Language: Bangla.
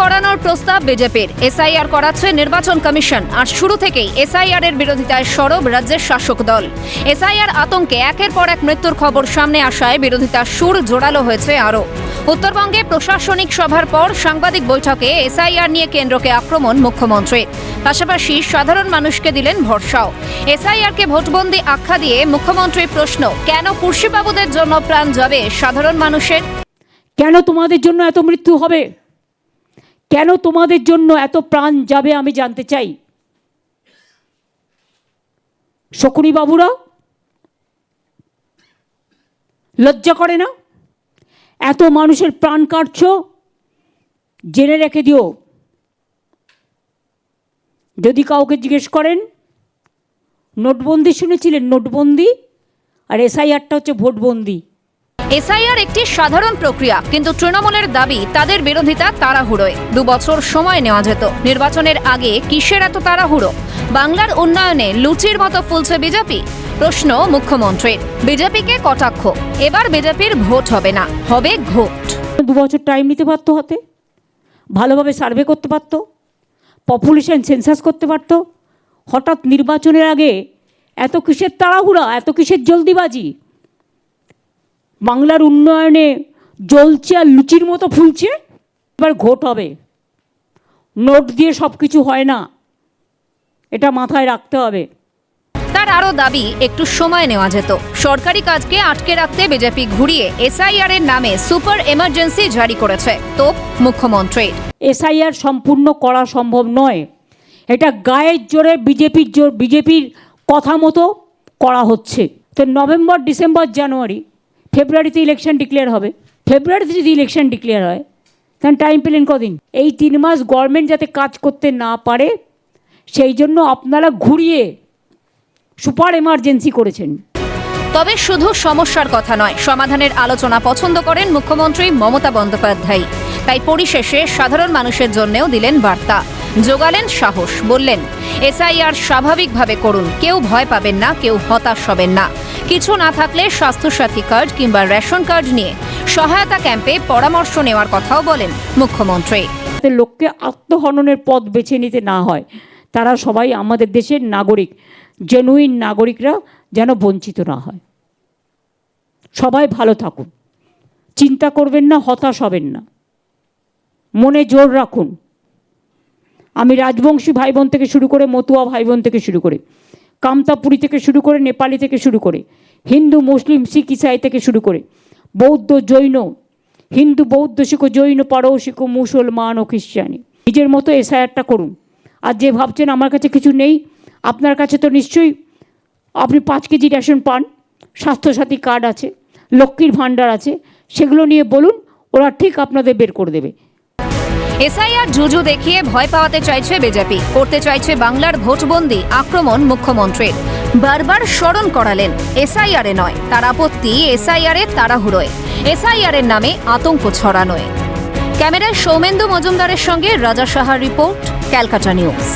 করানোর প্রস্তাব বিজেপির। এসআইআর করাচ্ছে নির্বাচন কমিশন, আর শুরু থেকেই এসআইআর এর বিরোধিতায় সরব রাজ্যের শাসক দল। এসআইআর আতঙ্কে একের পর এক মৃত্যুর খবর সামনে আসায় বিরোধিতার সুর জোরালো হয়েছে আরও। উত্তরবঙ্গে প্রশাসনিক সভার পর সাংবাদিক বৈঠকে এসআইআর নিয়ে কেন্দ্রকে আক্রমণ মুখ্যমন্ত্রীর পাশাপাশি সাধারণ মানুষকে দিলেন ভরসাও। এসআইআরকে ভোটবন্দি আখ্যা দিয়ে মুখ্যমন্ত্রীর প্রশ্ন, কেন কুর্শিবাবুদের জন্য প্রাণ যাবে সাধারণ মানুষের? কেন তোমাদের জন্য এত মৃত্যু হবে? কেন তোমাদের জন্য এত প্রাণ যাবে আমি জানতে চাই? শকুনি বাবুরা, লজ্জা করে না? এত মানুষের প্রাণ কাটছ, জেনে রেখে দিও। যদি কাউকে জিজ্ঞেস করেন, নোটবন্দি শুনেছিলেন নোটবন্দি? আর এসআইআরটা হচ্ছে ভোটবন্দি। এসআইআর একটি সাধারণ প্রক্রিয়া, কিন্তু তৃণমূলের দাবি তাদের বিরোধিতা তাড়াহুড়োয়। দু বছর সময় নেওয়া যেত। নির্বাচনের আগে কিসের এত তাড়াহুড়ো? বাংলার উন্নয়নে লুচির মতো ফুলছে বিজেপি? প্রশ্ন মুখ্যমন্ত্রীর। বিজেপিকে কটাক্ষ, এবার বিজেপির ভোট হবে না, হবে ঘোট দু বছর টাইম নিতে পারতো হাতে, ভালোভাবে সার্ভে করতে পারতো পপুলেশন সেন্সাস করতে পারতো, হঠাৎ নির্বাচনের আগে এত কিসের তাড়াহুড়া, এত কিসের জলদিবাজি? বাংলার উন্নয়নে জ্বলছে আর লুচির মতো ফুলছে এবার ঘোট হবে। নোট দিয়ে সব কিছু হয় না এটা মাথায় রাখতে হবে। তার আরও দাবি একটু সময় নেওয়া যেত। সরকারি কাজকে আটকে রাখতে বিজেপি ঘুরিয়ে এসআইআর এর নামে সুপার এমার্জেন্সি জারি করেছে তো মুখ্যমন্ত্রীর। এসআইআর সম্পূর্ণ করা সম্ভব নয়। এটা গায়ের জোরে বিজেপির জোর বিজেপির কথা মতো করা হচ্ছে। তো নভেম্বর ডিসেম্বর জানুয়ারি ফেব্রুয়ারিতে ইলেকশন ডিক্লেয়ার হবে। ফেব্রুয়ারিতে যদি ইলেকশন ডিক্লেয়ার হয় তখন টাইম পেলেন কদিন? এই তিন মাস গভর্নমেন্ট যাতে কাজ করতে না পারে, সেই জন্য আপনারা ঘুরিয়ে সুপার এমার্জেন্সি করেছেন। তবে শুধু সমস্যার কথা নয়, সমাধানের আলোচনা পছন্দ করেন মুখ্যমন্ত্রী মমতা বন্দ্যোপাধ্যায়। তাই পরিশেষে সাধারণ মানুষের জন্যও দিলেন বার্তা। যোগালেন সাহস, বললেন, এসআইআর স্বাভাবিকভাবে করুন, কেউ ভয় পাবেন না, কেউ হতাশ হবেন না। কিছু না থাকলে স্বাস্থ্যসাথী কার্ড কিংবা রেশন কার্ড নিয়ে সহায়তা ক্যাম্পে পরামর্শ নেওয়ার কথাও বলেন মুখ্যমন্ত্রী। লোককে আত্মহননের পথ বেছে নিতে না হয়। তারা সবাই আমাদের দেশের নাগরিক। জেনুইন নাগরিকরা যেন বঞ্চিত না হয়। সবাই ভালো থাকুন। চিন্তা করবেন না, হতাশ হবেন না। মনে জোর রাখুন। আমি রাজবংশী ভাই বোন থেকে শুরু করে মতুয়া ভাই বোন থেকে শুরু করে কামতাপুরি থেকে শুরু করে নেপালি থেকে শুরু করে, হিন্দু, মুসলিম, শিখ, ইসাই থেকে শুরু করে, বৌদ্ধ, জৈন, হিন্দু, বৌদ্ধ, শিখ, জৈন পারসিক মুসলমান ও খ্রিস্টানি। নিজের মতো এসআইআরটা করুন। আর যে ভাবছেন আমার কাছে কিছু নেই, আপনার কাছে তো নিশ্চয়ই আপনি পাঁচ কেজি রেশন পান, স্বাস্থ্যসাথী কার্ড আছে, লক্ষ্মীর ভাণ্ডার আছে, সেগুলো নিয়ে বলুন, ওরা ঠিক আপনাদের বের করে দেবে। এসআইআর জুজু দেখিয়ে ভয় পাওয়াতে চাইছে বিজেপি। করতে চাইছে বাংলার ভোটবন্দি, আক্রমণ মুখ্যমন্ত্রীর। বারবার স্মরণ করালেন, এসআইআর এ নয়, তার আপত্তি এসআইআর এর তাড়াহুড়োয়। এসআইআর এর নামে আতঙ্ক ছড়ানোয়। ক্যামেরায় সৌমেন্দু মজুমদারের সঙ্গে রাজা সাহার রিপোর্ট, ক্যালকাটা নিউজ।